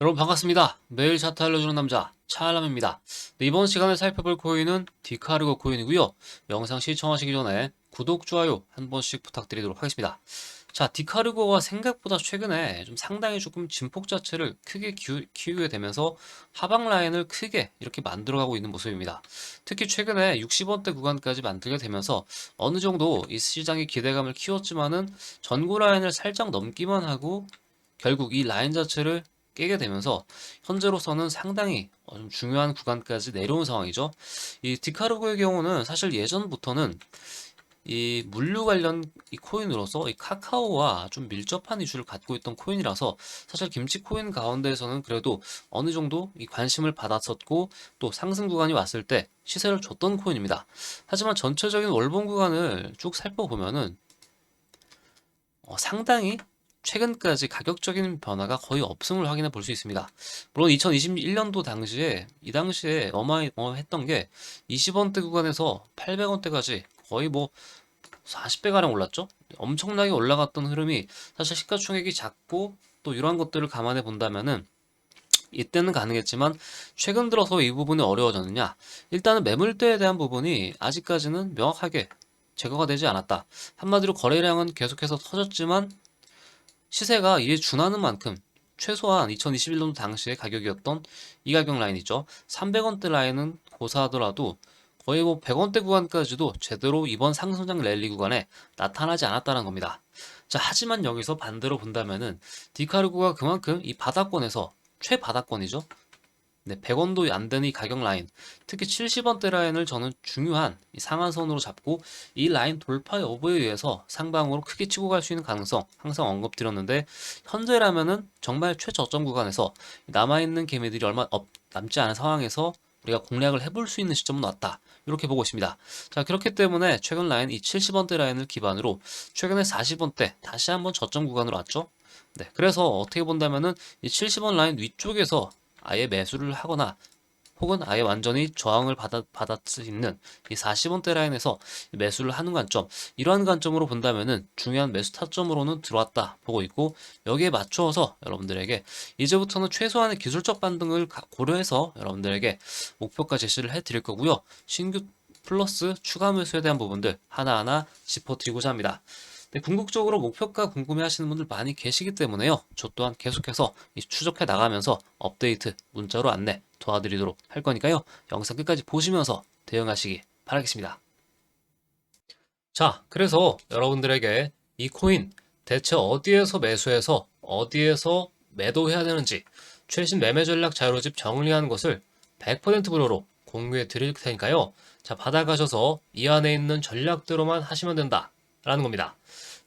여러분 반갑습니다. 매일 차트 알려주는 남자 차알람입니다. 네, 이번 시간에 살펴볼 코인은 디카르고 코인이고요. 영상 시청하시기 전에 구독, 좋아요 한 번씩 부탁드리도록 하겠습니다. 자, 디카르고가 생각보다 최근에 좀 상당히 조금 진폭 자체를 크게 키우, 키우게 되면서 하방 라인을 크게 이렇게 만들어가고 있는 모습입니다. 특히 최근에 60원대 구간까지 만들게 되면서 어느 정도 이 시장의 기대감을 키웠지만은 전고 라인을 살짝 넘기만 하고 결국 이 라인 자체를 깨게 되면서 현재로서는 상당히 어, 좀 중요한 구간까지 내려온 상황이죠. 이 디카르고의 경우는 사실 예전부터는 이 물류 관련 이 코인으로서 이 카카오와 좀 밀접한 이슈를 갖고 있던 코인이라서 사실 김치 코인 가운데에서는 그래도 어느 정도 이 관심을 받았었고 또 상승 구간이 왔을 때 시세를 줬던 코인입니다. 하지만 전체적인 월봉 구간을 쭉 살펴보면은 어, 상당히 최근까지 가격적인 변화가 거의 없음을 확인해 볼 수 있습니다. 물론 2021년도 당시에 이 당시에 어마어마했던 게 20원대 구간에서 800원대까지 거의 뭐 40배 가량 올랐죠. 엄청나게 올라갔던 흐름이 사실 시가총액이 작고 또 이러한 것들을 감안해 본다면은 이때는 가능했지만 최근 들어서 이 부분이 어려워졌느냐? 일단은 매물대에 대한 부분이 아직까지는 명확하게 제거가 되지 않았다. 한마디로 거래량은 계속해서 터졌지만 시세가 이에 준하는 만큼 최소한 2021년도 당시의 가격이었던 이 가격 라인 있죠. 300원대 라인은 고사하더라도 거의 뭐 100원대 구간까지도 제대로 이번 상승장 랠리 구간에 나타나지 않았다는 겁니다. 자, 하지만 여기서 반대로 본다면은 디카르고가 그만큼 이 바닥권에서 최바닥권이죠. 네, 100원도 안 되는 이 가격 라인, 특히 70원대 라인을 저는 중요한 이 상한선으로 잡고 이 라인 돌파 여부에 의해서 상방으로 크게 치고 갈 수 있는 가능성 항상 언급드렸는데 현재라면은 정말 최저점 구간에서 남아있는 개미들이 얼마 없, 남지 않은 상황에서 우리가 공략을 해볼 수 있는 시점은 왔다. 이렇게 보고 있습니다. 자, 그렇기 때문에 최근 라인 이 70원대 라인을 기반으로 최근에 40원대 다시 한번 저점 구간으로 왔죠. 네, 그래서 어떻게 본다면은 이 70원 라인 위쪽에서 아예 매수를 하거나 혹은 아예 완전히 저항을 받아, 받을 수 있는 이 40원대 라인에서 매수를 하는 관점. 이러한 관점으로 본다면은 중요한 매수 타점으로는 들어왔다 보고 있고 여기에 맞추어서 여러분들에게 이제부터는 최소한의 기술적 반등을 고려해서 여러분들에게 목표가 제시를 해 드릴 거고요. 신규 플러스 추가 매수에 대한 부분들 하나하나 짚어드리고자 합니다 네, 궁극적으로 목표가 궁금해 하시는 분들 많이 계시기 때문에요. 저 또한 계속해서 추적해 나가면서 업데이트 문자로 안내 도와드리도록 할 거니까요. 영상 끝까지 보시면서 대응하시기 바라겠습니다. 자, 그래서 여러분들에게 이 코인 대체 어디에서 매수해서 어디에서 매도해야 되는지 최신 매매 전략 자료집 정리한 것을 100% 무료로 공유해 드릴 테니까요. 자, 받아가셔서 이 안에 있는 전략대로만 하시면 된다. 라는 겁니다.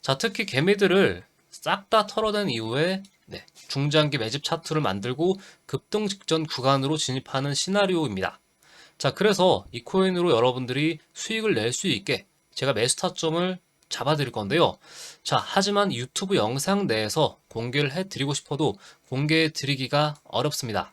자, 특히 개미들을 싹 다 털어낸 이후에 네, 중장기 매집 차트를 만들고 급등 직전 구간으로 진입하는 시나리오입니다. 자, 그래서 이 코인으로 여러분들이 수익을 낼 수 있게 제가 매수 타점을 잡아드릴 건데요. 자, 하지만 유튜브 영상 내에서 공개를 해드리고 싶어도 공개해드리기가 어렵습니다.